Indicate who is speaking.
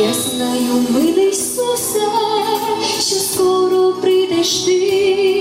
Speaker 1: Я знаю, милий Ісусе, що скоро прийдеш ти.